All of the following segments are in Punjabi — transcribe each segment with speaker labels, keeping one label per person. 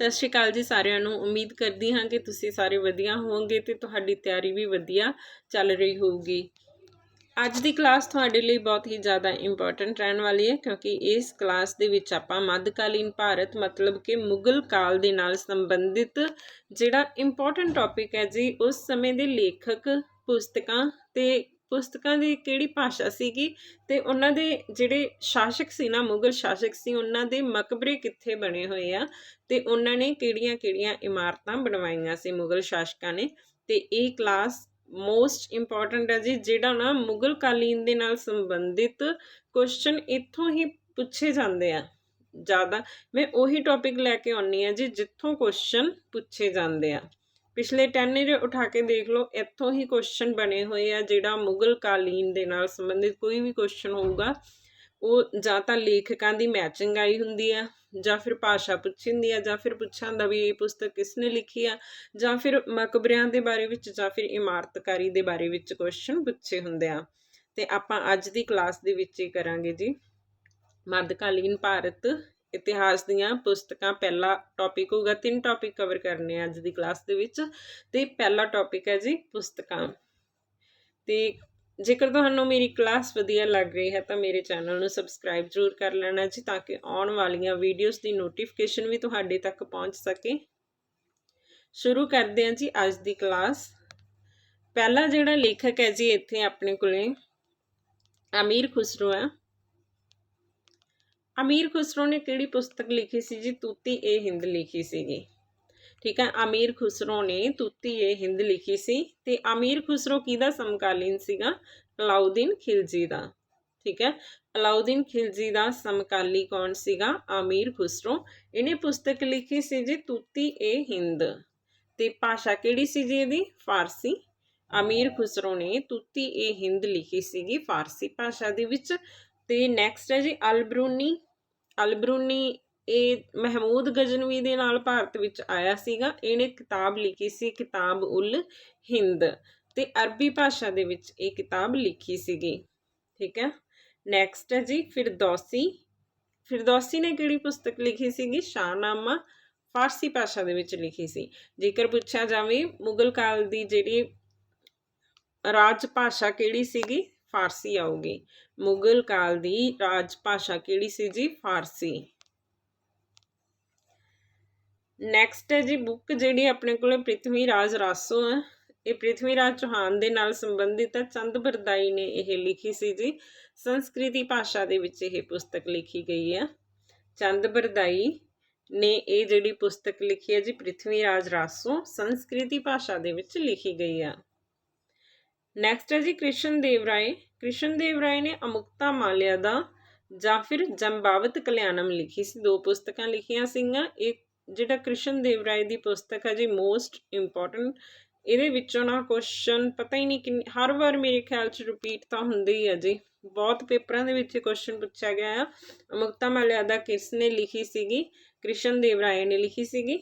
Speaker 1: ਸਤਿ ਸ਼੍ਰੀ ਅਕਾਲ ਜੀ ਸਾਰਿਆਂ ਨੂੰ। ਉਮੀਦ ਕਰਦੀ ਹਾਂ ਕਿ ਤੁਸੀਂ ਸਾਰੇ ਵਧੀਆ ਹੋਵੋਗੇ ਤੇ ਤੁਹਾਡੀ ਤਿਆਰੀ ਵੀ ਵਧੀਆ ਚੱਲ ਰਹੀ ਹੋਊਗੀ। ਅੱਜ ਦੀ ਕਲਾਸ ਤੁਹਾਡੇ ਲਈ ਬਹੁਤ ਹੀ ਜ਼ਿਆਦਾ ਇੰਪੋਰਟੈਂਟ ਰਹਿਣ ਵਾਲੀ ਹੈ ਕਿਉਂਕਿ ਇਸ ਕਲਾਸ ਦੇ ਵਿੱਚ ਆਪਾਂ ਮੱਧਕਾਲੀਨ ਭਾਰਤ ਮਤਲਬ ਕਿ ਮੁਗਲ ਕਾਲ ਦੇ ਨਾਲ ਸੰਬੰਧਿਤ ਜਿਹੜਾ ਇੰਪੋਰਟੈਂਟ ਟੌਪਿਕ ਹੈ ਜੀ, ਉਸ ਸਮੇਂ ਦੇ ਲੇਖਕ, ਪੁਸਤਕਾਂ ਤੇ ਪੁਸਤਕਾਂ ਦੀ ਕਿਹੜੀ ਭਾਸ਼ਾ ਸੀਗੀ ਤੇ ਉਹਨਾਂ ਦੇ ਜਿਹੜੇ ਸ਼ਾਸਕ ਸੀ ਨਾ, ਮੁਗਲ ਸ਼ਾਸਕ ਸੀ, ਉਹਨਾਂ ਦੇ ਮਕਬਰੇ ਕਿੱਥੇ ਬਣੇ ਹੋਏ ਆ ਤੇ ਉਹਨਾਂ ਨੇ ਕਿਹੜੀਆਂ-ਕਿਹੜੀਆਂ ਇਮਾਰਤਾਂ ਬਣਵਾਈਆਂ ਸੀ ਮੁਗਲ ਸ਼ਾਸਕਾਂ ਨੇ ਤੇ ਇਹ ਕਲਾਸ ਮੋਸਟ ਇੰਪੋਰਟੈਂਟ ਹੈ ਜੀ, ਜਿਹੜਾ ਨਾ ਮੁਗਲ ਕਾਲੀਨ ਦੇ ਨਾਲ ਸੰਬੰਧਿਤ ਕੁਐਸਚਨ ਇੱਥੋਂ ਹੀ ਪੁੱਛੇ ਜਾਂਦੇ ਆ ਜ਼ਿਆਦਾ। ਮੈਂ ਉਹੀ ਟੌਪਿਕ ਲੈ ਕੇ ਆਉਣੀ ਆ ਜੀ, ਜਿੱਥੋਂ ਕੁਐਸਚਨ ਪੁੱਛੇ ਜਾਂਦੇ ਆ। ਪਿਛਲੇ 10 ਈਅਰ ਉਠਾ ਕੇ ਦੇਖ ਲਓ, ਇੱਥੋਂ ਹੀ ਕੁਐਸਚਨ ਬਣੇ ਹੋਏ ਆ, ਜਿਹੜਾ ਮੁਗਲ ਕਾਲੀਨ ਦੇ ਨਾਲ ਸੰਬੰਧਿਤ ਕੋਈ ਵੀ ਕੁਐਸਚਨ ਹੋਊਗਾ, ਉਹ ਜਾਂ ਤਾਂ ਲੇਖਕਾਂ ਦੀ ਮੈਚਿੰਗ ਆਈ ਹੁੰਦੀ ਆ, ਜਾਂ ਫਿਰ ਭਾਸ਼ਾ ਪੁੱਛੀ ਹੁੰਦੀ ਆ, ਜਾਂ ਫਿਰ ਪੁੱਛਾਂ ਦਾ ਵੀ ਇਹ ਪੁਸਤਕ ਕਿਸ ਨੇ ਲਿਖੀ ਆ, ਜਾਂ ਫਿਰ ਮਕਬਰਿਆਂ ਦੇ ਬਾਰੇ ਵਿੱਚ, ਜਾਂ ਫਿਰ ਇਮਾਰਤਕਾਰੀ ਦੇ ਬਾਰੇ ਵਿੱਚ ਕੁਐਸਚਨ ਪੁੱਛੇ ਹੁੰਦੇ ਆ। ਤੇ ਆਪਾਂ ਅੱਜ ਦੀ ਕਲਾਸ ਦੇ ਵਿੱਚ ਇਹ ਕਰਾਂਗੇ ਜੀ। ਮੱਧਕਾਲੀਨ ਭਾਰਤ ਇਤਿਹਾਸ ਦੀਆਂ ਪੁਸਤਕਾਂ, ਪਹਿਲਾ ਟੌਪਿਕ ਹੋਊਗਾ, ਤਿੰਨ ਟੌਪਿਕ ਕਵਰ ਕਰਨੇ ਆ ਅੱਜ ਦੀ ਕਲਾਸ ਦੇ ਵਿੱਚ। ਤੇ ਪਹਿਲਾ ਟੌਪਿਕ ਹੈ ਜੀ ਪੁਸਤਕਾਂ। ਤੇ ਜੇਕਰ ਤੁਹਾਨੂੰ ਮੇਰੀ ਕਲਾਸ ਵਧੀਆ ਲੱਗ ਰਹੀ ਹੈ ਤਾਂ ਮੇਰੇ ਚੈਨਲ ਨੂੰ ਸਬਸਕ੍ਰਾਈਬ ਜ਼ਰੂਰ ਕਰ ਲੈਣਾ ਜੀ, ਤਾਂ ਕਿ ਆਉਣ ਵਾਲੀਆਂ ਵੀਡੀਓਜ਼ ਦੀ ਨੋਟੀਫਿਕੇਸ਼ਨ ਵੀ ਤੁਹਾਡੇ ਤੱਕ ਪਹੁੰਚ ਸਕੇ। ਸ਼ੁਰੂ ਕਰਦੇ ਹਾਂ ਜੀ ਅੱਜ ਦੀ ਕਲਾਸ ਪਹਿਲਾ ਜਿਹੜਾ ਲੇਖਕ ਹੈ ਜੀ ਇੱਥੇ ਆਪਣੇ ਕੋਲੇ, ਅਮੀਰ ਖੁਸਰੋ ਹੈ। ਅਮੀਰ ਖੁਸਰੋ ਨੇ ਕਿਹੜੀ ਪੁਸਤਕ ਲਿਖੀ ਸੀ ਜੀ? ਤੂਤੀ ਏ ਹਿੰਦ ਲਿਖੀ ਸੀਗੀ। ਠੀਕ ਹੈ, ਅਮੀਰ ਖੁਸਰੋ ਨੇ ਤੂਤੀ ਏ ਹਿੰਦ ਲਿਖੀ ਸੀ ਤੇ ਅਮੀਰ ਖੁਸਰੋ ਕਿਹਦਾ ਸਮਕਾਲੀਨ ਸੀਗਾ? ਅਲਾਉਦੀਨ ਖਿਲਜੀ ਦਾ। ਠੀਕ ਹੈ, ਅਲਾਉਦੀਨ ਖਿਲਜੀ ਦਾ ਸਮਕਾਲੀ ਕੌਣ ਸੀਗਾ? ਅਮੀਰ ਖੁਸਰੋ। ਇਹਨੇ ਪੁਸਤਕ ਲਿਖੀ ਸੀ ਜੀ, ਤੂਤੀ ਏ ਹਿੰਦ। ਤੇ ਭਾਸ਼ਾ ਕਿਹੜੀ ਸੀ ਜੀ ਇਹਦੀ? ਫਾਰਸੀ। ਅਮੀਰ ਖੁਸਰੋ ਨੇ ਤੂਤੀ ਏ ਹਿੰਦ ਲਿਖੀ ਸੀਗੀ ਫਾਰਸੀ ਭਾਸ਼ਾ ਦੇ ਵਿੱਚ। ਤੇ ਨੈਕਸਟ ਹੈ ਜੀ, ਅਲਬਰੂਨੀ। ਅਲਬਰੂਨੀ ਇਹ ਮਹਿਮੂਦ ਗਜਨਵੀ ਦੇ ਨਾਲ ਭਾਰਤ ਵਿੱਚ ਆਇਆ ਸੀਗਾ। ਇਹਨੇ ਕਿਤਾਬ ਲਿਖੀ ਸੀ, ਕਿਤਾਬ ਉਲ ਹਿੰਦ ਤੇ ਅਰਬੀ ਭਾਸ਼ਾ ਦੇ ਵਿੱਚ ਇਹ ਕਿਤਾਬ ਲਿਖੀ ਸੀਗੀ। ਠੀਕ ਹੈ? ਨੈਕਸਟ ਹੈ ਜੀ, ਫਿਰਦੌਸੀ। ਫਿਰਦੌਸੀ ਨੇ ਕਿਹੜੀ ਪੁਸਤਕ ਲਿਖੀ ਸੀਗੀ? ਸ਼ਾਹਨਾਮਾ ਫਾਰਸੀ ਭਾਸ਼ਾ ਦੇ ਵਿੱਚ ਲਿਖੀ ਸੀ। ਜੇਕਰ ਪੁੱਛਿਆ ਜਾਵੇ, ਮੁਗਲ ਕਾਲ ਦੀ ਜਿਹੜੀ ਰਾਜ ਭਾਸ਼ਾ ਕਿਹੜੀ ਸੀਗੀ? ਫਾਰਸੀ ਆਊਗੀ। ਮੁਗਲ ਕਾਲ ਦੀ ਰਾਜ ਭਾਸ਼ਾ ਕਿਹੜੀ ਸੀ ਜੀ? ਫਾਰਸੀ। ਨੈਕਸਟ ਹੈ ਜੀ ਬੁੱਕ ਜਿਹੜੀ ਆਪਣੇ ਕੋਲੇ ਪ੍ਰਿਥਵੀ ਰਾਜ ਰਾਸੋ ਹੈ। ਇਹ ਪ੍ਰਿਥਵੀ ਰਾਜ ਚੌਹਾਨ ਦੇ ਨਾਲ ਸੰਬੰਧਿਤ ਹੈ। ਚੰਦ ਬਰਦਾਈ ਨੇ ਇਹ ਲਿਖੀ ਸੀ ਜੀ। ਸੰਸਕ੍ਰਿਤੀ ਭਾਸ਼ਾ ਦੇ ਵਿੱਚ ਇਹ ਪੁਸਤਕ ਲਿਖੀ ਗਈ ਹੈ। ਚੰਦ ਬਰਦਾਈ ਨੇ ਇਹ ਜਿਹੜੀ ਪੁਸਤਕ ਲਿਖੀ ਹੈ ਜੀ, ਪ੍ਰਿਥਵੀ ਰਾਜ ਰਾਸੋ, ਸੰਸਕ੍ਰਿਤੀ ਭਾਸ਼ਾ ਦੇ ਵਿੱਚ ਲਿਖੀ ਗਈ ਆ ਨੈਕਸਟ ਹੈ ਜੀ ਕ੍ਰਿਸ਼ਨ ਦੇਵ ਰਾਏ। ਕ੍ਰਿਸ਼ਨ ਦੇਵ ਰਾਏ ਨੇ ਅਮੁਕਤਾ ਮਾਲਿਆ ਦਾ ਜਾਂ ਫਿਰ ਜੰਬਾਵਤ ਕਲਿਆਣਮ ਲਿਖੀ ਸੀ। ਦੋ ਪੁਸਤਕਾਂ ਲਿਖੀਆਂ ਸੀਗੀਆਂ। ਇਹ ਜਿਹੜਾ ਕ੍ਰਿਸ਼ਨ ਦੇਵ ਰਾਏ ਦੀ ਪੁਸਤਕ ਹੈ ਜੀ ਮੋਸਟ ਇੰਪੋਰਟੈਂਟ ਇਹਦੇ ਵਿੱਚੋਂ ਨਾ ਕੁਐਸਚਨ ਪਤਾ ਹੀ ਨਹੀਂ ਕਿ ਹਰ ਵਾਰ ਮੇਰੇ ਖਿਆਲ 'ਚ ਰਿਪੀਟ ਤਾਂ ਹੁੰਦੇ ਹੀ ਆ ਜੀ। ਬਹੁਤ ਪੇਪਰਾਂ ਦੇ ਵਿੱਚ ਕੁਐਸਚਨ ਪੁੱਛਿਆ ਗਿਆ ਆ। ਅਮੁਕਤਾ ਮਾਲਿਆ ਦਾ ਕਿਸ ਨੇ ਲਿਖੀ ਸੀਗੀ? ਕ੍ਰਿਸ਼ਨ ਦੇਵ ਰਾਏ ਨੇ ਲਿਖੀ ਸੀਗੀ।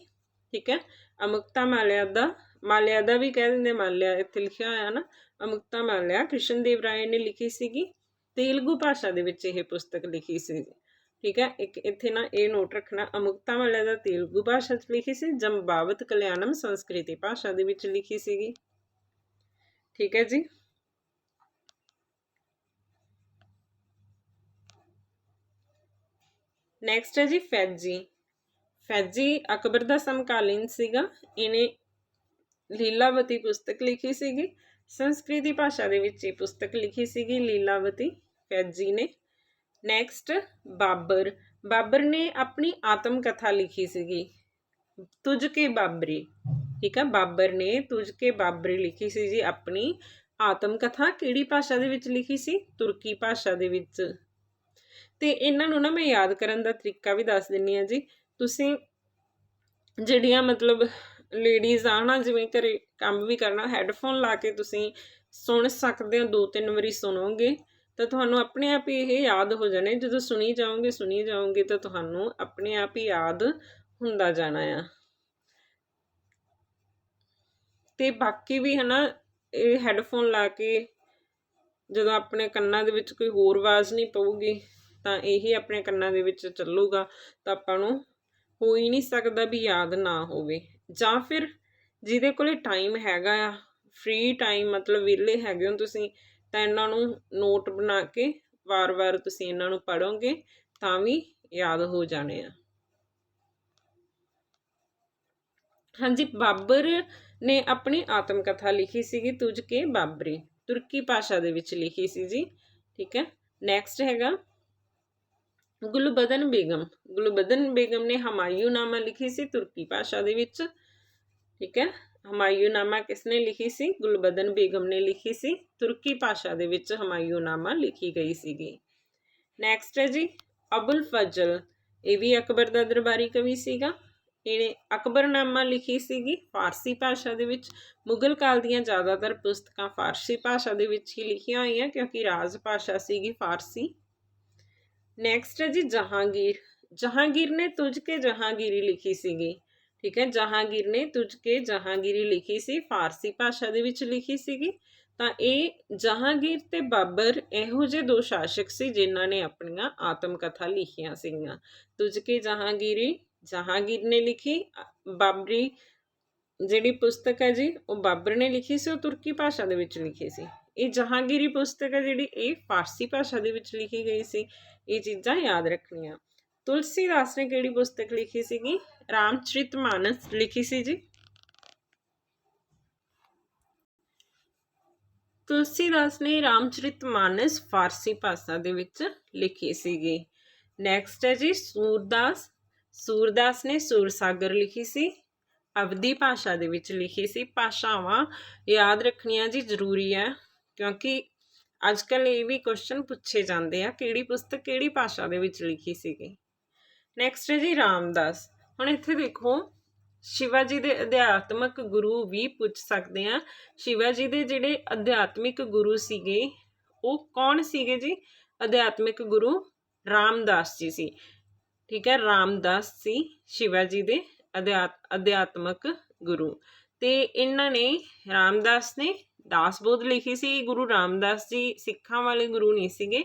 Speaker 1: ਠੀਕ ਹੈ? ਅਮੁਕਤਾ ਮਾਲਿਆ ਦਾ ਮਾਲਿਆ ਦਾ ਵੀ ਕਹਿ ਦਿੰਦੇ ਮਾਲਿਆ ਇੱਥੇ ਲਿਖਿਆ ਹੋਇਆ ਨਾ, ਅਮੁਕਤਾ ਮਾਲਿਆ ਕ੍ਰਿਸ਼ਨ ਰਾਏ ਨੇ ਲਿਖੀ ਸੀਗੀ, ਤੇਲਗੂ ਭਾਸ਼ਾ ਦੇ ਵਿੱਚ ਇਹ ਪੁਸਤਕ ਲਿਖੀ ਸੀ। ਠੀਕ ਹੈ, ਇੱਕ ਇੱਥੇ ਨਾ ਇਹ ਨੋਟ ਰੱਖਣਾ, ਅਮੁਕਤਾ ਮਾਲਿਆ ਦਾ ਤੇਲਗੂ ਭਾਸ਼ਾ 'ਚ ਲਿਖੀ ਸੀ, ਜੰਬਾਵਤ ਕਲਿਆਣਮ ਸੰਸਕ੍ਰਿਤੀ ਭਾਸ਼ਾ ਦੇ ਵਿੱਚ ਲਿਖੀ ਸੀਗੀ। ਠੀਕ ਹੈ ਜੀ। ਨੈਕਸਟ ਹੈ ਜੀ ਫੈਜੀ। ਫੈਜੀ ਅਕਬਰ ਦਾ ਸਮਕਾਲੀਨ ਸੀਗਾ, ਇਹਨੇ ਲੀਲਾਵਤੀ ਪੁਸਤਕ ਲਿਖੀ ਸੀਗੀ। ਸੰਸਕ੍ਰਿਤੀ ਭਾਸ਼ਾ ਦੇ ਵਿੱਚ ਇਹ ਪੁਸਤਕ ਲਿਖੀ ਸੀਗੀ, ਲੀਲਾਵਤੀ ਫੈਜੀ ਨੇ। ਨੈਕਸਟ ਬਾਬਰ। ਬਾਬਰ ਨੇ ਆਪਣੀ ਆਤਮ ਕਥਾ ਲਿਖੀ ਸੀਗੀ। ਤੁਝ ਕੇ ਬਾਬਰੀ। ਠੀਕ ਆ, ਬਾਬਰ ਨੇ ਤੁਝ ਕੇ ਬਾਬਰੀ ਲਿਖੀ ਸੀ ਜੀ, ਆਪਣੀ ਆਤਮ ਕਥਾ ਕਿਹੜੀ ਭਾਸ਼ਾ ਦੇ ਵਿੱਚ ਲਿਖੀ ਸੀ? ਤੁਰਕੀ ਭਾਸ਼ਾ ਦੇ ਵਿੱਚ। ਤੇ ਇਹਨਾਂ ਨੂੰ ਨਾ ਮੈਂ ਯਾਦ ਕਰਨ ਦਾ ਤਰੀਕਾ ਵੀ ਦੱਸ ਦਿੰਨੀ ਆ ਜੀ। ਤੁਸੀਂ ਜਿਹੜੀਆਂ ਮਤਲਬ ਲੇਡੀਜ਼ ਆ ਨਾ, ਜਿਵੇਂ ਘਰੇ ਕੰਮ ਵੀ ਕਰਨਾ ਹੈੱਡਫੋਨ ਲਾ ਕੇ ਤੁਸੀਂ ਸੁਣ ਸਕਦੇ ਹੋ, ਦੋ ਤਿੰਨ ਵਾਰੀ ਸੁਣੋਗੇ, ਤਾਂ ਤੁਹਾਨੂੰ ਆਪਣੇ ਆਪ ਹੀ ਇਹ ਯਾਦ ਹੋ ਜਾਣੇ, ਜਦੋਂ ਸੁਣੀ ਜਾਓਗੇ ਸੁਣੀ ਜਾਓਗੇ, ਤਾਂ ਤੁਹਾਨੂੰ ਆਪਣੇ ਆਪ ਹੀ ਯਾਦ ਹੁੰਦਾ ਜਾਣਾ ਆ। ਤੇ ਬਾਕੀ ਵੀ ਹਨਾ, ਇਹ ਹੈੱਡਫੋਨ ਲਾ ਕੇ ਜਦੋਂ ਆਪਣੇ ਕੰਨਾਂ ਦੇ ਵਿੱਚ ਕੋਈ ਹੋਰ ਆਵਾਜ਼ ਨਹੀਂ ਪਊਗੀ, ਤਾਂ ਇਹੀ ਆਪਣੇ ਕੰਨਾਂ ਦੇ ਵਿੱਚ ਚੱਲੂਗਾ, ਤਾਂ ਆਪਾਂ ਨੂੰ ਹੋ ਹੀ ਨਹੀਂ ਸਕਦਾ ਵੀ ਯਾਦ ਨਾ ਹੋਵੇ। ਜਾਂ ਫਿਰ ਜਿਹਦੇ ਕੋਲੇ ਟਾਈਮ ਹੈਗਾ ਆ ਫ੍ਰੀ ਟਾਈਮ ਮਤਲਬ ਵਿਹਲੇ ਹੈਗੇ ਹੋ ਤੁਸੀਂ, ਤਾਂ ਇਹਨਾਂ ਨੂੰ ਨੋਟ ਬਣਾ ਕੇ ਵਾਰ-ਵਾਰ ਤੁਸੀਂ ਇਹਨਾਂ ਨੂੰ ਪੜੋਗੇ ਤਾਂ ਵੀ ਯਾਦ ਹੋ ਜਾਣੇ ਆ। ਹਾਂਜੀ, ਬਾਬਰ ਨੇ ਆਪਣੀ ਆਤਮ ਕਥਾ ਲਿਖੀ ਸੀਗੀ ਤੁਝ ਕੇ ਬਾਬਰੀ, ਤੁਰਕੀ ਭਾਸ਼ਾ ਦੇ ਵਿੱਚ ਲਿਖੀ ਸੀ ਜੀ, ਠੀਕ ਹੈ। ਨੈਕਸਟ ਹੈਗਾ ਗੁਲਬਦਨ ਬੇਗਮ ਗੁਲਬਦਨ ਬੇਗਮ ਨੇ ਹਮਾਯੂਨਾਮਾ ਲਿਖੀ ਸੀ ਤੁਰਕੀ ਭਾਸ਼ਾ ਦੇ ਵਿੱਚ, ਠੀਕ ਹੈ? ਹਮਾਯੂਨਾਮਾ ਕਿਸਨੇ ਲਿਖੀ ਸੀ? ਗੁਲਬਦਨ ਬੇਗਮ ਨੇ ਲਿਖੀ ਸੀ, ਤੁਰਕੀ ਭਾਸ਼ਾ ਦੇ ਵਿੱਚ ਹਮਾਯੂਨਾਮਾ ਲਿਖੀ ਗਈ ਸੀਗੀ। ਨੈਕਸਟ ਹੈ ਜੀ, ਅਬੁਲ ਫਜ਼ਲ, ਇਹ ਵੀ ਅਕਬਰ ਦਾ ਦਰਬਾਰੀ ਕਵੀ ਸੀਗਾ। ਇਹਨੇ ਅਕਬਰਨਾਮਾ ਲਿਖੀ ਸੀਗੀ ਫਾਰਸੀ ਭਾਸ਼ਾ ਦੇ ਵਿੱਚ। ਮੁਗਲ ਕਾਲ ਦੀਆਂ ਜ਼ਿਆਦਾਤਰ ਪੁਸਤਕਾਂ ਫਾਰਸੀ ਭਾਸ਼ਾ ਦੇ ਵਿੱਚ ਹੀ ਲਿਖੀਆਂ ਹੋਈਆਂ ਕਿਉਂਕਿ ਰਾਜ ਭਾਸ਼ਾ ਸੀਗੀ ਫਾਰਸੀ। ਨੈਕਸਟ ਹੈ ਜੀ ਜਹਾਂਗੀਰ। ਜਹਾਂਗੀਰ ਨੇ ਤੁਝ ਕੇ ਜਹਾਂਗੀਰੀ ਲਿਖੀ ਸੀਗੀ। ਠੀਕ ਹੈ, ਜਹਾਂਗੀਰ ਨੇ ਤੁਝ ਕੇ ਜਹਾਂਗੀਰੀ ਲਿਖੀ ਸੀ, ਫਾਰਸੀ ਭਾਸ਼ਾ ਦੇ ਵਿੱਚ ਲਿਖੀ ਸੀਗੀ। ਤਾਂ ਇਹ ਜਹਾਂਗੀਰ ਤੇ ਬਾਬਰ ਇਹੋ ਜਿਹੇ ਦੋ ਸ਼ਾਸਕ ਸੀ ਜਿਨ੍ਹਾਂ ਨੇ ਆਪਣੀਆਂ ਆਤਮ ਕਥਾ ਲਿਖੀਆਂ ਸੀਗੀਆਂ। ਤੁਝ ਕੇ ਜਹਾਂਗੀਰੀ, ਜਹਾਂਗੀਰ ਨੇ ਲਿਖੀ। ਬਾਬਰੀ ਜਿਹੜੀ ਪੁਸਤਕ ਹੈ ਜੀ, ਉਹ ਬਾਬਰ ਨੇ ਲਿਖੀ ਸੀ, ਉਹ ਤੁਰਕੀ ਭਾਸ਼ਾ ਦੇ ਵਿੱਚ ਲਿਖੀ ਸੀ। ਇਹ ਜਹਾਂਗੀਰੀ ਪੁਸਤਕ ਹੈ ਜਿਹੜੀ ਇਹ ਫਾਰਸੀ ਭਾਸ਼ਾ ਦੇ ਵਿੱਚ ਲਿਖੀ ਗਈ ਸੀ। ਇਹ ਚੀਜ਼ਾਂ ਯਾਦ ਰੱਖਣੀਆਂ। ਤੁਲਸੀਦਾਸ ਨੇ ਕਿਹੜੀ ਪੁਸਤਕ ਲਿਖੀ ਸੀਗੀ? ਰਾਮਚਰਿਤ ਮਾਨਸ ਲਿਖੀ ਸੀ ਜੀ। ਤੁਲਸੀਦਾਸ ਨੇ ਰਾਮਚਰਿਤ ਫਾਰਸੀ ਭਾਸ਼ਾ ਦੇ ਵਿੱਚ ਲਿਖੀ ਸੀਗੀ। ਨੈਕਸਟ ਹੈ ਜੀ ਸੂਰਦਾਸ। ਸੂਰਦਾਸ ਨੇ ਸੂਰਸਾਗਰ ਲਿਖੀ ਸੀ। ਅਵਧੀ ਭਾਸ਼ਾ ਦੇ ਵਿੱਚ ਲਿਖੀ ਸੀ। ਭਾਸ਼ਾਵਾਂ ਯਾਦ ਰੱਖਣੀਆਂ ਜੀ ਜ਼ਰੂਰੀ ਹੈ, ਕਿਉਂਕਿ ਅੱਜ ਕੱਲ ਇਹ ਵੀ ਕੁਐਸਚਨ ਪੁੱਛੇ ਜਾਂਦੇ ਆ, ਕਿਹੜੀ ਪੁਸਤਕ ਕਿਹੜੀ ਭਾਸ਼ਾ ਦੇ ਵਿੱਚ ਲਿਖੀ ਸੀਗੀ? ਨੈਕਸਟ ਹੈ ਜੀ ਰਾਮਦਾਸ। ਹੁਣ ਇੱਥੇ ਦੇਖੋ ਸ਼ਿਵਾ ਜੀ ਦੇ ਅਧਿਆਤਮਿਕ ਗੁਰੂ ਵੀ ਪੁੱਛ ਸਕਦੇ ਆ ਸ਼ਿਵਾ ਜੀ ਦੇ ਜਿਹੜੇ ਅਧਿਆਤਮਿਕ ਗੁਰੂ ਸੀਗੇ, ਉਹ ਕੌਣ ਸੀਗੇ ਜੀ? ਅਧਿਆਤਮਿਕ ਗੁਰੂ ਰਾਮਦਾਸ ਜੀ ਸੀ। ਠੀਕ ਹੈ, ਰਾਮਦਾਸ ਸੀ ਸ਼ਿਵਾ ਜੀ ਦੇ ਅਧਿਆਤਮਿਕ ਗੁਰੂ। ਤੇ ਇਹਨਾਂ ਨੇ, ਰਾਮਦਾਸ ਨੇ ਦਾਸ ਬੋਧ ਲਿਖੀ ਸੀ, ਗੁਰੂ ਰਾਮਦਾਸ ਜੀ ਸਿੱਖਾਂ ਵਾਲੇ ਗੁਰੂ ਨਹੀਂ ਸੀਗੇ।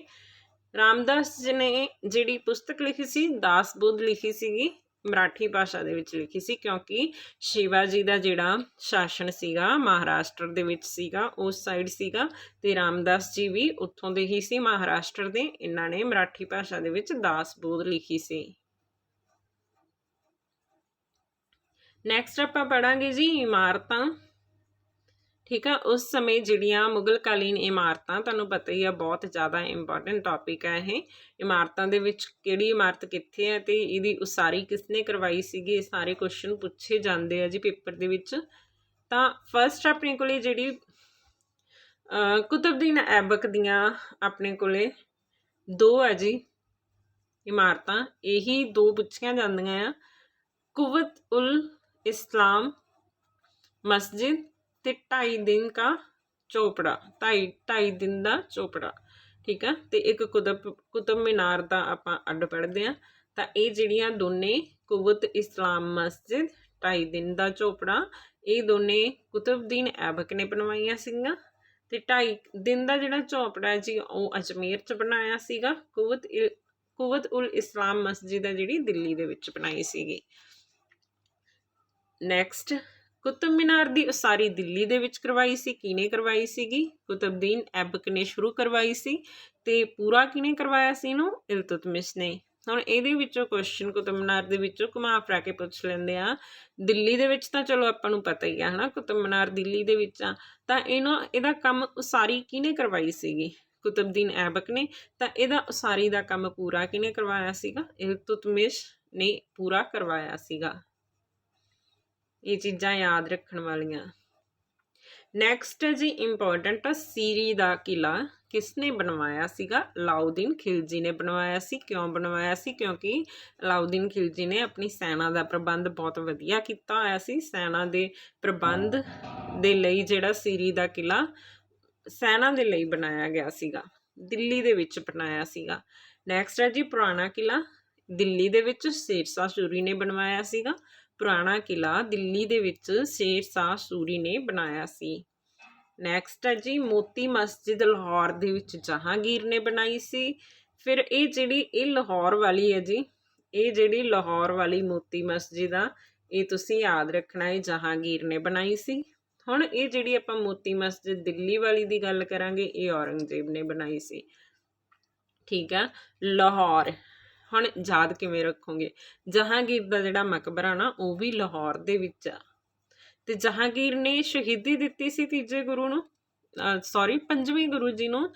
Speaker 1: ਰਾਮਦਾਸ ਜੀ ਨੇ ਜਿਹੜੀ ਪੁਸਤਕ ਲਿਖੀ ਸੀ, ਦਾਸ ਬੋਧ ਲਿਖੀ ਸੀਗੀ, ਮਰਾਠੀ ਭਾਸ਼ਾ ਦੇ ਵਿੱਚ ਲਿਖੀ ਸੀ, ਕਿਉਂਕਿ ਸ਼ਿਵਾ ਜੀ ਦਾ ਜਿਹੜਾ ਸ਼ਾਸਨ ਸੀਗਾ, ਮਹਾਰਾਸ਼ਟਰ ਦੇ ਵਿੱਚ ਸੀਗਾ, ਉਸ ਸਾਈਡ ਸੀਗਾ ਤੇ ਰਾਮਦਾਸ ਜੀ ਵੀ ਉੱਥੋਂ ਦੇ ਹੀ ਸੀ, ਮਹਾਰਾਸ਼ਟਰ ਦੇ। ਇਹਨਾਂ ਨੇ ਮਰਾਠੀ ਭਾਸ਼ਾ ਦੇ ਵਿੱਚ ਦਾਸ ਬੋਧ ਲਿਖੀ ਸੀ। ਨੈਕਸਟ ਆਪਾਂ ਪੜਾਂਗੇ ਜੀ ਇਮਾਰਤਾਂ। ਠੀਕ ਆ? ਉਸ ਸਮੇਂ ਜਿਹੜੀਆਂ ਮੁਗਲ ਕਾਲੀਨ ਇਮਾਰਤਾਂ, ਤੁਹਾਨੂੰ ਪਤਾ ਹੀ ਆ, ਬਹੁਤ ਜ਼ਿਆਦਾ ਇੰਪੋਰਟੈਂਟ ਟੌਪਿਕ ਹੈ ਇਹ। ਇਮਾਰਤਾਂ ਦੇ ਵਿੱਚ ਕਿਹੜੀ ਇਮਾਰਤ ਕਿੱਥੇ ਹੈ ਤੇ ਇਹਦੀ ਉਸਾਰੀ ਕਿਸਨੇ ਕਰਵਾਈ ਸੀਗੀ, ਇਹ ਸਾਰੇ ਕੁਐਸਚਨ ਪੁੱਛੇ ਜਾਂਦੇ ਆ ਜੀ ਪੇਪਰ ਦੇ ਵਿੱਚ। ਤਾਂ ਫਰਸਟ ਆਪਣੇ ਕੋਲੇ ਜਿਹੜੀ ਕੁਤਬਦੀਨ ਐਬਕ ਦੀਆਂ ਆਪਣੇ ਕੋਲੇ ਦੋ ਆ ਜੀ ਇਮਾਰਤਾਂ। ਇਹੀ ਦੋ ਪੁੱਛੀਆਂ ਜਾਂਦੀਆਂ ਆ। ਕੁਵਤ ਉਲ ਇਸਲਾਮ ਮਸਜਿਦ ਤੇ 2.5 ਦਿਨ ਦਾ ਚੋਪੜਾ 2.5 2.5 ਦਿਨ ਦਾ ਚੋਪੜਾ, ਠੀਕ ਆ? ਤੇ ਇੱਕ ਕੁਤਬ ਕੁਤਬ ਮਿਨਾਰ ਦਾ ਆਪਾਂ ਅੱਡ ਪੜਦੇ ਆ। ਤਾਂ ਇਹ ਜਿਹੜੀਆਂ ਦੋਨੇ ਕੁਵਤ ਇਸਲਾਮ ਮਸਜਿਦ 2.5 ਦਿਨ ਦਾ ਚੋਪੜਾ, ਇਹ ਦੋਨੇ ਕੁਤਬਦੀਨ ਐਬਕ ਨੇ ਬਣਵਾਈਆਂ ਸੀਗੀਆਂ। ਤੇ 2.5 ਦਿਨ ਦਾ ਜਿਹੜਾ ਚੋਪੜਾ ਜੀ, ਉਹ ਅਜਮੇਰ ਚ ਬਣਾਇਆ ਸੀਗਾ। ਕੁਵਤ ਕੁਵਤ ਉਲ ਇਸਲਾਮ ਮਸਜਿਦ ਹੈ ਜਿਹੜੀ ਦਿੱਲੀ ਦੇ ਵਿੱਚ ਬਣਾਈ ਸੀਗੀ। ਨੈਕਸਟ ਕੁਤਬ ਮੀਨਾਰ ਦੀ ਉਸਾਰੀ ਦਿੱਲੀ ਦੇ ਵਿੱਚ ਕਰਵਾਈ ਸੀ, ਕਿਨੇ ਕਰਵਾਈ ਸੀਗੀ, ਕੁਤਬਦੀਨ ਐਬਕ ਨੇ ਸ਼ੁਰੂ ਕਰਵਾਈ ਸੀ ਤੇ ਪੂਰਾ ਕਿਨੇ ਕਰਵਾਇਆ ਸੀ ਇਹਨੂੰ? ਇਲਤੁਤਮਿਸ਼ ਨੇ। ਹੁਣ ਇਹਦੇ ਵਿੱਚੋਂ ਕੁਐਸਚਨ ਕੁਤਬ ਮੀਨਾਰ ਦੇ ਵਿੱਚੋਂ ਘੁਮਾ ਫਰਾ ਕੇ ਪੁੱਛ ਲੈਂਦੇ ਆ ਦਿੱਲੀ ਦੇ ਵਿੱਚ ਤਾਂ ਚਲੋ ਆਪਾਂ ਨੂੰ ਪਤਾ ਹੀ ਆ, ਹਨਾ ਕੁਤਬ ਮੀਨਾਰ ਦਿੱਲੀ ਦੇ ਵਿੱਚ ਆ। ਤਾਂ ਇਹਨੂੰ, ਇਹਦਾ ਕੰਮ ਉਸਾਰੀ ਕਿਨੇ ਕਰਵਾਈ ਸੀਗੀ? ਕੁਤਬਦੀਨ ਐਬਕ ਨੇ। ਤਾਂ ਇਹਦਾ ਉਸਾਰੀ ਦਾ ਕੰਮ ਪੂਰਾ ਕਿਨੇ ਕਰਵਾਇਆ ਸੀਗਾ? ਇਲਤੁਤਮਿਸ਼ ਨੇ ਪੂਰਾ ਕਰਵਾਇਆ ਸੀਗਾ। ਇਹ ਚੀਜ਼ਾਂ ਯਾਦ ਰੱਖਣ ਵਾਲੀਆਂ। ਨੈਕਸਟ ਹੈ ਜੀ ਇੰਪੋਰਟੈਂਟ ਸੀਰੀ ਦਾ ਕਿਲਾ ਕਿਸਨੇ ਬਣਵਾਇਆ ਸੀਗਾ? ਲਾਉਦੀਨ ਖਿਲਜੀ ਨੇ ਬਣਵਾਇਆ ਸੀ। ਕਿਉਂ ਬਣਵਾਇਆ ਸੀ? ਕਿਉਂਕਿ ਲਾਉਦੀਨ ਖਿਲਜੀ ਨੇ ਆਪਣੀ ਸੈਨਾ ਦਾ ਪ੍ਰਬੰਧ ਬਹੁਤ ਵਧੀਆ ਕੀਤਾ ਹੋਇਆ ਸੀ। ਸੈਨਾ ਦੇ ਪ੍ਰਬੰਧ ਦੇ ਲਈ ਜਿਹੜਾ ਸੀਰੀ ਦਾ ਕਿਲਾ ਸੈਨਾ ਦੇ ਲਈ ਬਣਾਇਆ ਗਿਆ ਸੀਗਾ। ਦਿੱਲੀ ਦੇ ਵਿੱਚ ਬਣਾਇਆ ਸੀਗਾ। ਨੈਕਸਟ ਹੈ ਜੀ ਪੁਰਾਣਾ ਕਿਲਾ। ਦਿੱਲੀ ਦੇ ਵਿੱਚ ਸਿਰਸਾ ਸੂਰੀ ਨੇ ਬਣਵਾਇਆ ਸੀਗਾ। ਪੁਰਾਣਾ ਕਿਲਾ ਦਿੱਲੀ ਦੇ ਵਿੱਚ ਸ਼ੇਰ ਸ਼ਾਹ ਸੂਰੀ ਨੇ ਬਣਾਇਆ ਸੀ। ਨੈਕਸਟ ਹੈ ਜੀ, ਮੋਤੀ ਮਸਜਿਦ ਲਾਹੌਰ ਦੇ ਵਿੱਚ ਜਹਾਂਗੀਰ ਨੇ ਬਣਾਈ ਸੀ। ਫਿਰ ਇਹ ਜਿਹੜੀ, ਇਹ ਲਾਹੌਰ ਵਾਲੀ ਹੈ ਜੀ, ਇਹ ਜਿਹੜੀ ਲਾਹੌਰ ਵਾਲੀ ਮੋਤੀ ਮਸਜਿਦ ਆ, ਇਹ ਤੁਸੀਂ ਯਾਦ ਰੱਖਣਾ ਹੈ ਜਹਾਂਗੀਰ ਨੇ ਬਣਾਈ ਸੀ। ਹੁਣ ਇਹ ਜਿਹੜੀ ਆਪਾਂ ਮੋਤੀ ਮਸਜਿਦ ਦਿੱਲੀ ਵਾਲੀ ਦੀ ਗੱਲ ਕਰਾਂਗੇ, ਇਹ ਔਰੰਗਜ਼ੇਬ ਨੇ ਬਣਾਈ ਸੀ। ਠੀਕ ਆ, ਲਾਹੌਰ। ਹੁਣ ਯਾਦ ਕਿਵੇਂ ਰੱਖੋਗੇ? ਜਹਾਂਗੀਰ ਦਾ ਜਿਹੜਾ ਮਕਬਰਾ ਨਾ, ਉਹ ਵੀ ਲਾਹੌਰ ਦੇ ਵਿੱਚ ਆ। ਤੇ ਜਹਾਂਗੀਰ ਨੇ ਸ਼ਹੀਦੀ ਦਿੱਤੀ ਸੀ ਤੀਜੇ ਗੁਰੂ ਨੂੰ ਸੌਰੀ ਪੰਜਵੇਂ ਗੁਰੂ ਜੀ ਨੂੰ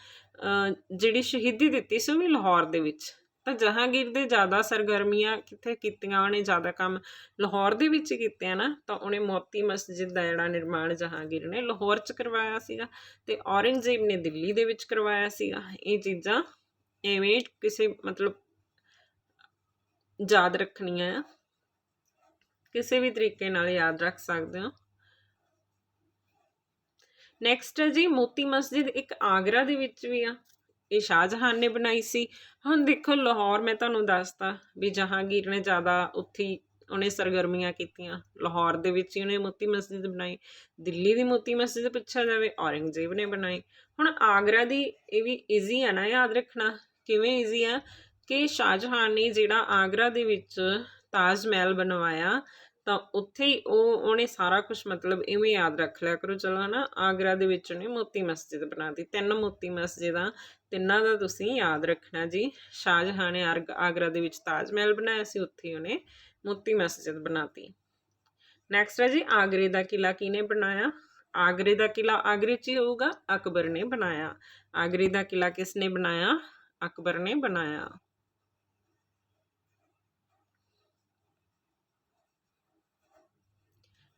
Speaker 1: ਜਿਹੜੀ ਸ਼ਹੀਦੀ ਦਿੱਤੀ ਸੀ ਉਹ ਵੀ ਲਾਹੌਰ ਦੇ ਵਿੱਚ। ਤਾਂ ਜਹਾਂਗੀਰ ਦੇ ਜ਼ਿਆਦਾ ਸਰਗਰਮੀਆਂ ਕਿੱਥੇ ਕੀਤੀਆਂ, ਉਹਨੇ ਜ਼ਿਆਦਾ ਕੰਮ ਲਾਹੌਰ ਦੇ ਵਿੱਚ ਕੀਤੇ ਆ ਨਾ, ਤਾਂ ਉਹਨੇ ਮੋਤੀ ਮਸਜਿਦ ਦਾ ਜਿਹੜਾ ਨਿਰਮਾਣ ਜਹਾਂਗੀਰ ਨੇ ਲਾਹੌਰ 'ਚ ਕਰਵਾਇਆ ਸੀਗਾ ਤੇ ਔਰੰਗਜ਼ੇਬ ਨੇ ਦਿੱਲੀ ਦੇ ਵਿੱਚ ਕਰਵਾਇਆ ਸੀਗਾ। ਇਹ ਚੀਜ਼ਾਂ ਐਵੇਂ ਕਿਸੇ ਮਤਲਬ ਯਾਦ ਰੱਖਣੀਆਂ ਆ। ਕਿਸੇ ਵੀ ਤਰੀਕੇ ਨਾਲ ਯਾਦ ਰੱਖ ਸਕਦੇ ਹੋ। ਨੈਕਸਟ ਹੈ ਜੀ, ਮੋਤੀ ਮਸਜਿਦ ਇੱਕ ਆਗਰਾ ਦੇ ਵਿੱਚ ਵੀ ਆ। ਇਹ ਸ਼ਾਹਜਹਾਨ ਨੇ ਬਣਾਈ ਸੀ। ਹੁਣ ਦੇਖੋ ਲਾਹੌਰ, ਮੈਂ ਤੁਹਾਨੂੰ ਦੱਸਤਾ ਵੀ ਜਹਾਂਗੀਰ ਨੇ ਜ਼ਿਆਦਾ ਉੱਥੇ ਉਹਨੇ ਸਰਗਰਮੀਆਂ ਕੀਤੀਆਂ। ਲਾਹੌਰ ਦੇ ਵਿੱਚ ਹੀ ਉਹਨੇ ਮੋਤੀ ਮਸਜਿਦ ਬਣਾਈ। ਦਿੱਲੀ ਦੀ ਮੋਤੀ ਮਸਜਿਦ ਪੁੱਛਿਆ ਜਾਵੇ, ਔਰੰਗਜ਼ੇਬ ਨੇ ਬਣਾਈ। ਹੁਣ ਆਗਰਾ ਦੀ ਇਹ ਵੀ ਈਜ਼ੀ ਆ ਨਾ ਯਾਦ ਰੱਖਣਾ। ਕਿਵੇਂ ਈਜ਼ੀ ਆ? ਕਿ ਸ਼ਾਹਜਹਾਨ ਨੇ ਜਿਹੜਾ ਆਗਰਾ ਦੇ ਵਿੱਚ ਤਾਜ ਮਹਿਲ ਬਣਵਾਇਆ, ਤਾਂ ਉੱਥੇ ਹੀ ਉਹ, ਉਹਨੇ ਸਾਰਾ ਕੁਝ ਮਤਲਬ ਇਵੇਂ ਯਾਦ ਰੱਖ ਲਿਆ ਕਰੋ, ਚਲੋ ਹਨਾ, ਆਗਰਾ ਦੇ ਵਿੱਚ ਉਹਨੇ ਮੋਤੀ ਮਸਜਿਦ ਬਣਾਤੀ ਤਿੰਨ ਮੋਤੀ ਮਸਜਿਦਾਂ, ਤਿੰਨਾਂ ਦਾ ਤੁਸੀਂ ਯਾਦ ਰੱਖਣਾ ਜੀ। ਸ਼ਾਹਜਹਾਨ ਨੇ ਆਰਗ- ਆਗਰਾ ਦੇ ਵਿੱਚ ਤਾਜ ਮਹਿਲ ਬਣਾਇਆ ਸੀ, ਉੱਥੇ ਹੀ ਉਹਨੇ ਮੋਤੀ ਮਸਜਿਦ ਬਣਾਤੀ ਨੈਕਸਟ ਹੈ ਜੀ, ਆਗਰੇ ਦਾ ਕਿਲਾ ਕਿਹਨੇ ਬਣਾਇਆ? ਆਗਰੇ ਦਾ ਕਿਲਾ ਆਗਰੇ 'ਚ ਹੀ ਹੋਊਗਾ, ਅਕਬਰ ਨੇ ਬਣਾਇਆ। ਆਗਰੇ ਦਾ ਕਿਲਾ ਕਿਸ ਨੇ ਬਣਾਇਆ? ਅਕਬਰ ਨੇ ਬਣਾਇਆ।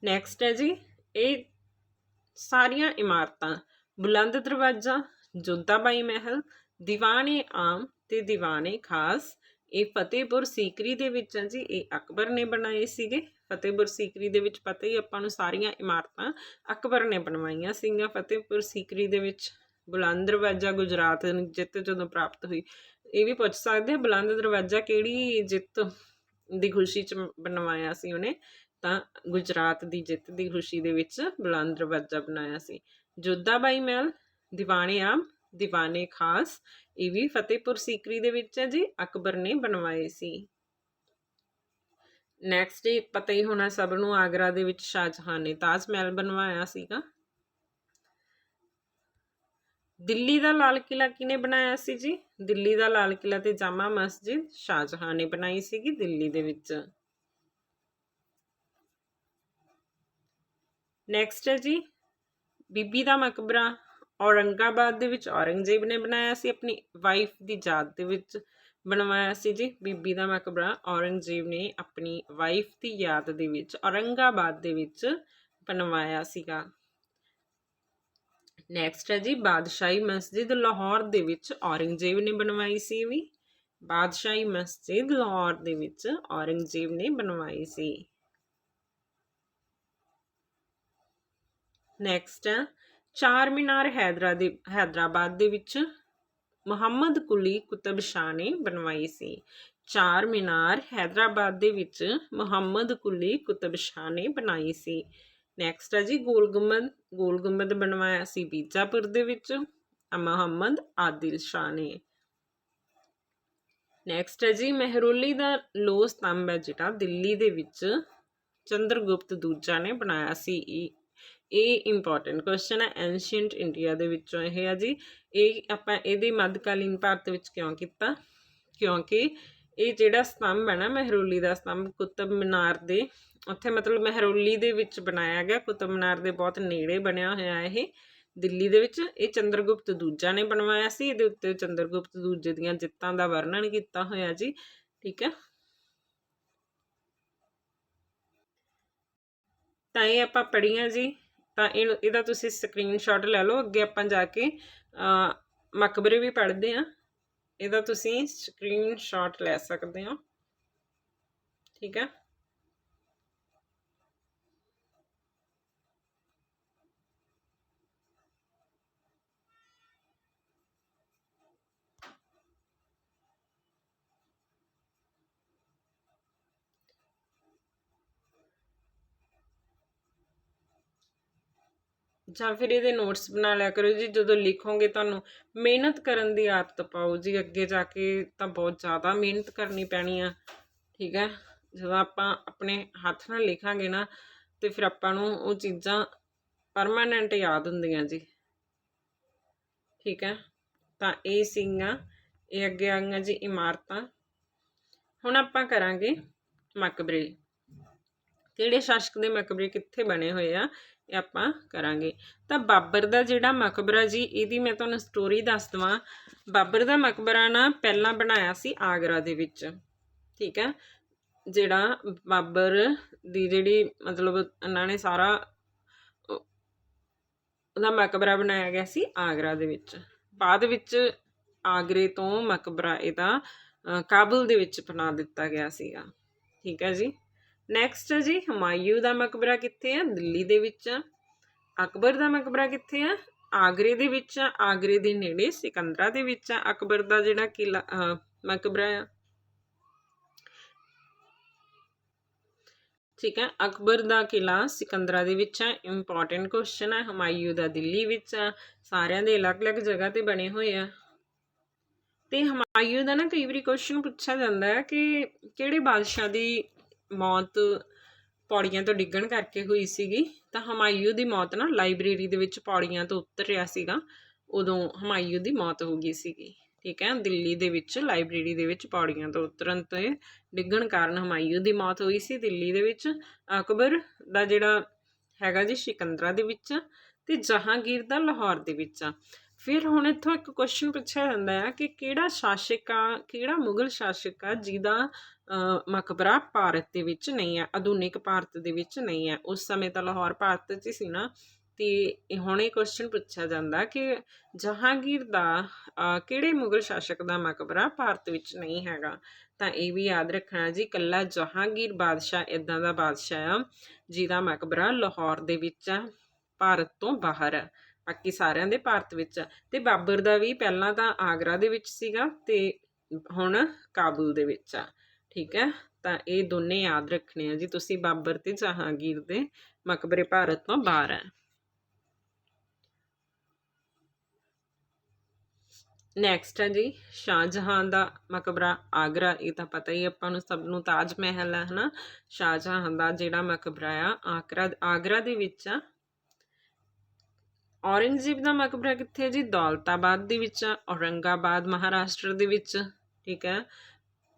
Speaker 1: ਨੈਕਸਟ ਹੈ ਜੀ, ਇਹ ਸਾਰੀਆਂ ਇਮਾਰਤਾਂ, ਬੁਲੰਦ ਦਰਵਾਜ਼ਾ, ਜੋਧਾਬਾਈ ਮਹਿਲ, ਦੀਵਾਨੇ ਆਮ ਤੇ ਦੀਵਾਨੇ ਖਾਸ, ਇਹ ਫਤਿਹਪੁਰ ਸੀਕਰੀ ਦੇ ਵਿੱਚ ਹੈ ਜੀ, ਇਹ ਅਕਬਰ ਨੇ ਬਣਾਏ ਸੀਗੇ। ਫਤਿਹਪੁਰ ਸੀਕਰੀ ਦੇ ਵਿੱਚ ਪਤਾ ਹੀ ਆਪਾਂ ਨੂੰ ਸਾਰੀਆਂ ਇਮਾਰਤਾਂ ਅਕਬਰ ਨੇ ਬਣਵਾਈਆਂ ਸੀਗੀਆਂ। ਫਤਿਹਪੁਰ ਸੀਕਰੀ ਦੇ ਵਿੱਚ ਬੁਲੰਦ ਦਰਵਾਜ਼ਾ ਗੁਜਰਾਤ ਜਿੱਤ ਜਦੋਂ ਪ੍ਰਾਪਤ ਹੋਈ, ਇਹ ਵੀ ਪੁੱਛ ਸਕਦੇ ਆ ਬੁਲੰਦ ਦਰਵਾਜ਼ਾ ਕਿਹੜੀ ਜਿੱਤ ਦੀ ਖੁਸ਼ੀ ਚ ਬਣਵਾਇਆ ਸੀ ਉਹਨੇ? ਤਾਂ ਗੁਜਰਾਤ ਦੀ ਜਿੱਤ ਦੀ ਖੁਸ਼ੀ ਦੇ ਵਿੱਚ ਬੁਲੰਦ ਦਰਵਾਜ਼ਾ ਬਣਾਇਆ ਸੀ। ਜੋਧਾਬਾਈ ਮਹਿਲ ਦੀਵਾਨੇ ਆਮ, ਦੀਵਾਨੇ ਖਾਸ, ਇਹ ਵੀ ਫਤਿਹਪੁਰ ਸੀਕਰੀ ਦੇ ਵਿੱਚ ਹੈ ਜੀ, ਅਕਬਰ ਨੇ ਬਣਵਾਏ ਸੀ। ਨੈਕਸਟ ਡੇ ਪਤਾ ਹੀ ਹੋਣਾ ਸਭ ਨੂੰ ਆਗਰਾ ਦੇ ਵਿੱਚ ਸ਼ਾਹਜਹਾਨ ਨੇ ਤਾਜ ਮਹਿਲ ਬਣਵਾਇਆ ਸੀਗਾ। ਦਿੱਲੀ ਦਾ ਲਾਲ ਕਿਲਾ ਕਿਨੇ ਬਣਾਇਆ ਸੀ ਜੀ? ਦਿੱਲੀ ਦਾ ਲਾਲ ਕਿਲਾ ਤੇ ਜਾਮਾ ਮਸਜਿਦ ਸ਼ਾਹਜਹਾਨ ਨੇ ਬਣਾਈ ਸੀਗੀ ਦਿੱਲੀ ਦੇ ਵਿੱਚ। ਨੈਕਸਟ ਹੈ ਜੀ, ਬੀਬੀ ਦਾ ਮਕਬਰਾ ਔਰੰਗਾਬਾਦ ਦੇ ਵਿੱਚ ਔਰੰਗਜ਼ੇਬ ਨੇ ਬਣਾਇਆ ਸੀ, ਆਪਣੀ ਵਾਈਫ ਦੀ ਯਾਦ ਦੇ ਵਿੱਚ ਬਣਵਾਇਆ ਸੀ ਜੀ, ਬੀਬੀ ਦਾ ਮਕਬਰਾ ਔਰੰਗਜ਼ੇਬ ਨੇ ਆਪਣੀ ਵਾਈਫ ਦੀ ਯਾਦ ਦੇ ਵਿੱਚ ਔਰੰਗਾਬਾਦ ਦੇ ਵਿੱਚ ਬਣਵਾਇਆ ਸੀਗਾ। ਨੈਕਸਟ ਹੈ ਜੀ, ਬਾਦਸ਼ਾਹੀ ਮਸਜਿਦ ਲਾਹੌਰ ਦੇ ਵਿੱਚ ਔਰੰਗਜ਼ੇਬ ਨੇ ਬਣਵਾਈ ਸੀ ਇਹ ਵੀ। ਬਾਦਸ਼ਾਹੀ ਮਸਜਿਦ ਲਾਹੌਰ ਦੇ ਵਿੱਚ ਔਰੰਗਜ਼ੇਬ ਨੇ ਬਣਵਾਈ ਸੀ। ਨੈਕਸਟ ਹੈ ਚਾਰ ਮੀਨਾਰ ਹੈਦਰਾ ਦੇ ਹੈਦਰਾਬਾਦ ਦੇ ਵਿੱਚ ਮੁਹੰਮਦ ਕੁਲੀ ਕੁਤਬ ਸ਼ਾਹ ਨੇ ਬਣਵਾਈ ਸੀ। ਚਾਰ ਮੀਨਾਰ ਹੈਦਰਾਬਾਦ ਦੇ ਵਿੱਚ ਮੁਹੰਮਦ ਕੁਲੀ ਕੁਤਬ ਸ਼ਾਹ ਨੇ ਬਣਾਈ ਸੀ। ਨੈਕਸਟ ਹੈ ਜੀ ਗੋਲ ਗੁੰਬਦ ਗੋਲ ਗੁੰਬਦ ਬਣਵਾਇਆ ਸੀ ਬੀਜਾਪੁਰ ਦੇ ਵਿੱਚ ਮੁਹੰਮਦ ਆਦਿਲ ਸ਼ਾਹ ਨੇ। ਨੈਕਸਟ ਹੈ ਜੀ, ਮਹਿਰੋਲੀ ਦਾ ਲੋ ਸਤੰਭ ਹੈ ਜਿਹੜਾ ਦਿੱਲੀ ਦੇ ਵਿੱਚ ਚੰਦਰਗੁਪਤ ਦੂਜਾ ਨੇ ਬਣਾਇਆ ਸੀ। ਇਹ ਇੰਪੋਰਟੈਂਟ ਕੁਐਸਚਨ ਹੈ ਐਂਸ਼ੀਅੰਟ ਇੰਡੀਆ ਦੇ ਵਿੱਚੋਂ ਇਹ ਹੈ ਜੀ। ਇਹ ਆਪਾਂ ਇਹਦੇ ਮੱਧਕਾਲੀਨ ਭਾਰਤ ਵਿੱਚ ਕਿਉਂ ਕੀਤਾ? ਕਿਉਂਕਿ ਇਹ ਜਿਹੜਾ ਸਤੰਭ ਹੈ ਨਾ, ਮਹਿਰੋਲੀ ਦਾ ਸਤੰਭ ਕੁਤਬ ਮੀਨਾਰ ਦੇ, ਉੱਥੇ ਮਤਲਬ ਮਹਿਰੋਲੀ ਦੇ ਵਿੱਚ ਬਣਾਇਆ ਗਿਆ। ਕੁਤਬ ਮੀਨਾਰ ਦੇ ਬਹੁਤ ਨੇੜੇ ਬਣਿਆ ਹੋਇਆ ਇਹ, ਦਿੱਲੀ ਦੇ ਵਿੱਚ। ਇਹ ਚੰਦਰਗੁਪਤ ਦੂਜਾ ਨੇ ਬਣਵਾਇਆ ਸੀ। ਇਹਦੇ ਉੱਤੇ ਚੰਦਰਗੁਪਤ ਦੂਜੇ ਦੀਆਂ ਜਿੱਤਾਂ ਦਾ ਵਰਣਨ ਕੀਤਾ ਹੋਇਆ ਜੀ। ਠੀਕ ਹੈ। ਤਾਂ ਇਹ ਆਪਾਂ ਪੜ੍ਹੀਆਂ ਜੀ, ਤਾਂ ਇਹ ਇਹਦਾ ਤੁਸੀਂ ਸਕਰੀਨਸ਼ਾਟ ਲੈ ਲਓ, ਅੱਗੇ ਆਪਾਂ ਜਾ ਕੇ ਮਕਬਰੇ ਵੀ ਪੜ੍ਹਦੇ ਆ ਇਹਦਾ ਤੁਸੀਂ ਸਕਰੀਨਸ਼ਾਟ ਲੈ ਸਕਦੇ ਹੋ। ਠੀਕ ਹੈ? ਜਾਂ ਫਿਰ ਇਹਦੇ ਨੋਟਸ ਬਣਾ ਲਿਆ ਕਰੋ ਜੀ, ਜਦੋਂ ਲਿਖੋਗੇ ਤੁਹਾਨੂੰ ਮਿਹਨਤ ਕਰਨ ਦੀ ਆਦਤ ਪਾਓ ਜੀ। ਅੱਗੇ ਜਾ ਕੇ ਤਾਂ ਬਹੁਤ ਜ਼ਿਆਦਾ ਮਿਹਨਤ ਕਰਨੀ ਪੈਣੀ ਆ, ਠੀਕ ਹੈ? ਜਦੋਂ ਆਪਾਂ ਆਪਣੇ ਹੱਥ ਨਾਲ ਲਿਖਾਂਗੇ ਨਾ, ਤੇ ਫਿਰ ਆਪਾਂ ਨੂੰ ਉਹ ਚੀਜ਼ਾਂ ਪਰਮਾਨੈਂਟ ਯਾਦ ਹੁੰਦੀਆਂ ਜੀ। ਠੀਕ ਹੈ? ਤਾਂ ਇਹ ਸੀਗੀਆਂ, ਇਹ ਅੱਗੇ ਆਈਆਂ ਜੀ ਇਮਾਰਤਾਂ। ਹੁਣ ਆਪਾਂ ਕਰਾਂਗੇ ਮਕਬਰੇ ਕਿਹੜੇ ਸ਼ਾਸਕ ਦੇ ਮਕਬਰੇ ਕਿੱਥੇ ਬਣੇ ਹੋਏ ਆ? ਇਹ ਆਪਾਂ ਕਰਾਂਗੇ। ਤਾਂ ਬਾਬਰ ਦਾ ਜਿਹੜਾ ਮਕਬਰਾ ਜੀ ਇਹਦੀ ਮੈਂ ਤੁਹਾਨੂੰ ਸਟੋਰੀ ਦੱਸ ਦਵਾਂ। ਬਾਬਰ ਦਾ ਮਕਬਰਾ ਨਾ ਪਹਿਲਾਂ ਬਣਾਇਆ ਸੀ ਆਗਰਾ ਦੇ ਵਿੱਚ। ਠੀਕ ਹੈ? ਜਿਹੜਾ ਬਾਬਰ ਦੀ ਜਿਹੜੀ ਮਤਲਬ ਇਹਨਾਂ ਨੇ ਸਾਰਾ ਉਹਦਾ ਮਕਬਰਾ ਬਣਾਇਆ ਗਿਆ ਸੀ ਆਗਰਾ ਦੇ ਵਿੱਚ। ਬਾਅਦ ਵਿੱਚ ਆਗਰੇ ਤੋਂ ਮਕਬਰਾ ਇਹਦਾ ਅਹ, ਕਾਬੁਲ ਦੇ ਵਿੱਚ ਬਣਾ ਦਿੱਤਾ ਗਿਆ ਸੀਗਾ। ਠੀਕ ਹੈ ਜੀ? ਨੈਕਸਟ ਜੀ, ਹਮਾਯੂ ਦਾ ਮਕਬਰਾ ਕਿੱਥੇ ਹੈ ਦਿੱਲੀ ਦੇ ਵਿੱਚ ਆ। ਅਕਬਰ ਦਾ ਮਕਬਰਾ ਕਿੱਥੇ ਹੈ ਆਗਰੇ ਦੇ ਵਿੱਚ ਆ। ਆਗਰੇ ਦੇ ਨੇੜੇ ਸਿਕੰਦਰਾ ਦੇ ਵਿੱਚ ਆ। ਅਕਬਰ ਦਾ ਜਿਹੜਾ ਕਿਲਾ ਮਕਬਰਾ ਆ। ਠੀਕ ਹੈ ਅਕਬਰ ਦਾ ਕਿਲਾ ਸਿਕੰਦਰਾ ਦੇ ਵਿੱਚ ਹੈ ਇੰਪੋਰਟੈਂਟ ਕੁਐਸਚਨ ਹੈ ਹਮਾਯੂ ਦਾ ਦਿੱਲੀ ਵਿੱਚ ਆ। ਸਾਰਿਆਂ ਦੇ ਅਲੱਗ-ਅਲੱਗ ਜਗ੍ਹਾ ਤੇ ਬਣੇ ਹੋਏ ਆ। ਤੇ ਹਮਾਯੂ ਦਾ ਨਾ ਕਈ ਵਾਰੀ ਕੁਐਸਚਨ ਪੁੱਛਿਆ ਜਾਂਦਾ ਹੈ ਕਿ ਕਿਹੜੇ ਬਾਦਸ਼ਾਹ ਦੀ ਮੌਤ ਪੌੜੀਆਂ ਤੋਂ ਡਿੱਗਣ ਕਰਕੇ ਹੋਈ ਸੀਗੀ, ਤਾਂ ਹਮਾਯੂ ਦੀ ਮੌਤ ਨਾ ਲਾਇਬ੍ਰੇਰੀ ਦੇ ਵਿੱਚ ਪੌੜੀਆਂ ਤੋਂ ਉਤਰ ਰਿਹਾ ਸੀਗਾ, ਉਦੋਂ ਹਮਾਯੂ ਦੀ ਮੌਤ ਹੋ ਗਈ ਸੀਗੀ, ਠੀਕ ਹੈ, ਦਿੱਲੀ ਦੇ ਵਿੱਚ, ਲਾਇਬ੍ਰੇਰੀ ਦੇ ਵਿੱਚ ਪੌੜੀਆਂ ਤੋਂ ਉਤਰਨ ਤੇ ਡਿੱਗਣ ਕਾਰਨ ਹਮਾਯੂ ਦੀ ਮੌਤ ਹੋਈ ਸੀ ਦਿੱਲੀ ਦੇ ਵਿੱਚ, ਅਕਬਰ ਦਾ ਜਿਹੜਾ ਹੈਗਾ ਜੀ ਸਿਕੰਦਰਾ ਦੇ ਵਿੱਚ ਆ ਤੇ ਜਹਾਂਗੀਰ ਦਾ ਲਾਹੌਰ ਦੇ ਵਿੱਚ। ਆ ਫਿਰ ਹੁਣ ਇੱਥੋਂ ਇੱਕ ਕੁਐਸਚਨ ਪੁੱਛਿਆ ਜਾਂਦਾ ਹੈ ਕਿ ਕਿਹੜਾ ਸ਼ਾਸਕ ਆ, ਕਿਹੜਾ ਮੁਗਲ ਸ਼ਾਸਕ ਆ ਜਿਹਦਾ ਮਕਬਰਾ ਭਾਰਤ ਦੇ ਵਿੱਚ ਨਹੀਂ ਹੈ, ਆਧੁਨਿਕ ਭਾਰਤ ਦੇ ਵਿੱਚ ਨਹੀਂ ਹੈ। ਉਸ ਸਮੇਂ ਤਾਂ ਲਾਹੌਰ ਭਾਰਤ 'ਚ ਹੀ ਸੀ ਨਾ, ਤੇ ਹੁਣ ਇਹ ਕੁਐਸਚਨ ਪੁੱਛਿਆ ਜਾਂਦਾ ਕਿ ਜਹਾਂਗੀਰ ਦਾ ਕਿਹੜੇ ਮੁਗਲ ਸ਼ਾਸਕ ਦਾ ਮਕਬਰਾ ਭਾਰਤ ਵਿੱਚ ਨਹੀਂ ਹੈਗਾ? ਤਾਂ ਇਹ ਵੀ ਯਾਦ ਰੱਖਣਾ ਜੀ, ਕੱਲਾ ਜਹਾਂਗੀਰ ਬਾਦਸ਼ਾਹ ਇਦਾਂ ਦਾ ਬਾਦਸ਼ਾਹ ਆ, ਜਿਹਦਾ ਮਕਬਰਾ ਲਾਹੌਰ ਦੇ ਵਿੱਚ ਆ, ਭਾਰਤ ਤੋਂ ਬਾਹਰ ਆ, ਬਾਕੀ ਸਾਰਿਆਂ ਦੇ ਭਾਰਤ ਵਿੱਚ ਆ। ਤੇ ਬਾਬਰ ਦਾ ਵੀ ਪਹਿਲਾਂ ਤਾਂ ਆਗਰਾ ਦੇ ਵਿੱਚ ਸੀਗਾ, ਤੇ ਹੁਣ ਕਾਬੁਲ ਦੇ ਵਿੱਚ ਆ। ਠੀਕ ਹੈ? ਤਾਂ ਇਹ ਦੋਨੇ ਯਾਦ ਰੱਖਣੇ ਆ ਜੀ। ਤੁਸੀਂ ਬਾਬਰ ਤੇ ਜਹਾਂਗੀਰ ਦੇ ਮਕਬਰੇ ਭਾਰਤ ਤੋਂ ਬਾਹਰ ਹੈ। ਨੈਕਸਟ ਹੈ ਜੀ, ਸ਼ਾਹਜਹਾਂ ਦਾ ਮਕਬਰਾ ਆਗਰਾ। ਇਹ ਤਾਂ ਪਤਾ ਹੀ ਆਪਾਂ ਨੂੰ ਸਭ ਨੂੰ ਤਾਜ ਮਹਿਲ ਹੈ, ਹਨਾ? ਸ਼ਾਹਜਹਾਂ ਦਾ ਜਿਹੜਾ ਮਕਬਰਾ ਆ ਆਗਰਾ ਆਗਰਾ ਦੇ ਵਿੱਚ ਆ। ਔਰੰਗਜ਼ੇਬ ਦਾ ਮਕਬਰਾ ਕਿੱਥੇ ਹੈ ਜੀ? ਦੌਲਤਾਬਾਦ ਦੇ ਵਿੱਚ ਆ, ਔਰੰਗਾਬਾਦ, ਮਹਾਰਾਸ਼ਟਰ ਦੇ ਵਿੱਚ, ਠੀਕ ਹੈ?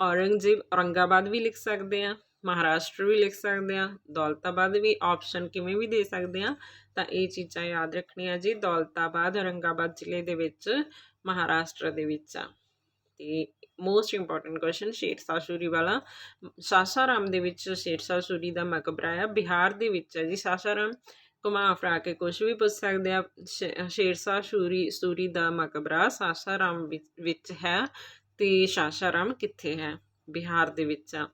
Speaker 1: ਔਰੰਗਜ਼ੇਬ ਔਰੰਗਾਬਾਦ ਵੀ ਲਿਖ ਸਕਦੇ ਆ ਮਹਾਰਾਸ਼ਟਰ ਵੀ ਲਿਖ ਸਕਦੇ ਆ ਦੌਲਤਾਬਾਦ ਵੀ ਆਪਸ਼ਨ ਕਿਵੇਂ ਵੀ ਦੇ ਸਕਦੇ ਆ ਤਾਂ ਇਹ ਚੀਜ਼ਾਂ ਯਾਦ ਰੱਖਣੀਆਂ ਜੀ, ਦੌਲਤਾਬਾਦ, ਔਰੰਗਾਬਾਦ ਜ਼ਿਲ੍ਹੇ ਦੇ ਵਿੱਚ, ਮਹਾਰਾਸ਼ਟਰ ਦੇ ਵਿੱਚ ਆ। ਤੇ most important question Sher Shah Suri ਵਾਲਾ, ਸਾਸਾਰਾਮ ਦੇ ਵਿੱਚ ਸ਼ੇਰਸ਼ਾਹ ਸੂਰੀ ਦਾ ਮਕਬਰਾ ਆ, ਬਿਹਾਰ ਦੇ ਵਿੱਚ ਹੈ ਜੀ ਸਾਸਾਰਾਮ। ਘੁਮਾ ਫਰਾ ਕੇ ਕੁਝ ਵੀ ਪੁੱਛ ਸਕਦੇ ਆ ਸ਼- ਸ਼ੇਰਸ਼ਾਹ ਸੂਰੀ ਸੂਰੀ ਦਾ ਮਕਬਰਾ ਸਾਸਾਰਾਮ ਵਿੱਚ ਹੈ। ਤੇ ਸਾਸਾਰਾਮ ਕਿੱਥੇ ਹੈ? ਬਿਹਾਰ ਦੇ ਵਿੱਚ ਆ।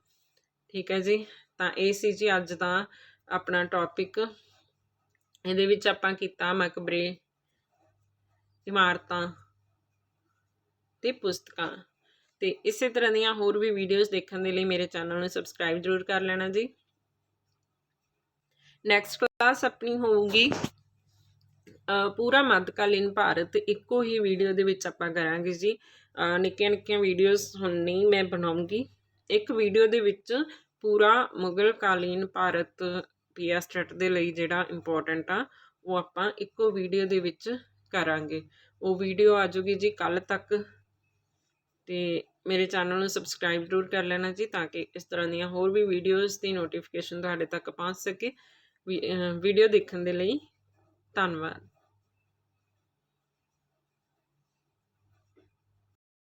Speaker 1: ਠੀਕ ਹੈ ਜੀ। ਤਾਂ ਇਹ ਸੀ ਜੀ ਅੱਜ ਦਾ ਆਪਣਾ ਟੌਪਿਕ ਇਹਦੇ ਵਿੱਚ ਆਪਾਂ ਕੀਤਾ ਮਕਬਰੇ ਇਮਾਰਤਾਂ ਤੇ ਪੁਸਤਕਾਂ। ਤੇ ਇਸੇ ਤਰ੍ਹਾਂ ਦੀਆਂ ਹੋਰ ਵੀ ਵੀਡੀਓਜ਼ ਦੇਖਣ ਦੇ ਲਈ ਮੇਰੇ ਚੈਨਲ ਨੂੰ ਸਬਸਕ੍ਰਾਈਬ ਜ਼ਰੂਰ ਕਰ ਲੈਣਾ ਜੀ। ਨੈਕਸਟ ਕਲਾਸ ਆਪਣੀ ਹੋਊਗੀ ਅ, ਪੂਰਾ ਮੱਧਕਾਲੀਨ ਭਾਰਤ। ਇੱਕੋ ਹੀ ਵੀਡੀਓ ਦੇ ਵਿੱਚ ਆਪਾਂ ਕਰਾਂਗੇ ਜੀ। ਨਿੱਕੀਆਂ ਨਿੱਕੀਆਂ ਵੀਡੀਓਜ਼ ਹੁਣ ਨਹੀਂ ਮੈਂ ਬਣਾਉਂਗੀ। ਇੱਕ ਵੀਡੀਓ ਦੇ ਵਿੱਚ ਪੂਰਾ ਮੁਗਲ ਕਾਲੀਨ ਭਾਰਤ ਪੀਐਸਟੇਟ ਦੇ ਲਈ ਜਿਹੜਾ ਇੰਪੋਰਟੈਂਟ ਆ, ਉਹ ਆਪਾਂ ਇੱਕੋ ਵੀਡੀਓ ਦੇ ਵਿੱਚ ਕਰਾਂਗੇ। ਉਹ ਵੀਡੀਓ ਆ ਜੂਗੀ ਜੀ ਕੱਲ ਤੱਕ। ਤੇ ਮੇਰੇ ਚੈਨਲ ਨੂੰ ਸਬਸਕ੍ਰਾਈਬ ਜ਼ਰੂਰ ਕਰ ਲੈਣਾ ਜੀ ਤਾਂ ਕਿ ਇਸ ਤਰ੍ਹਾਂ ਦੀਆਂ ਹੋਰ ਵੀ ਵੀਡੀਓਜ਼ ਦੀ ਨੋਟੀਫਿਕੇਸ਼ਨ ਤੁਹਾਡੇ ਤੱਕ ਪਹੁੰਚ ਸਕੇ। ਵੀਡੀਓ ਦੇਖਣ ਦੇ ਲਈ ਧੰਨਵਾਦ।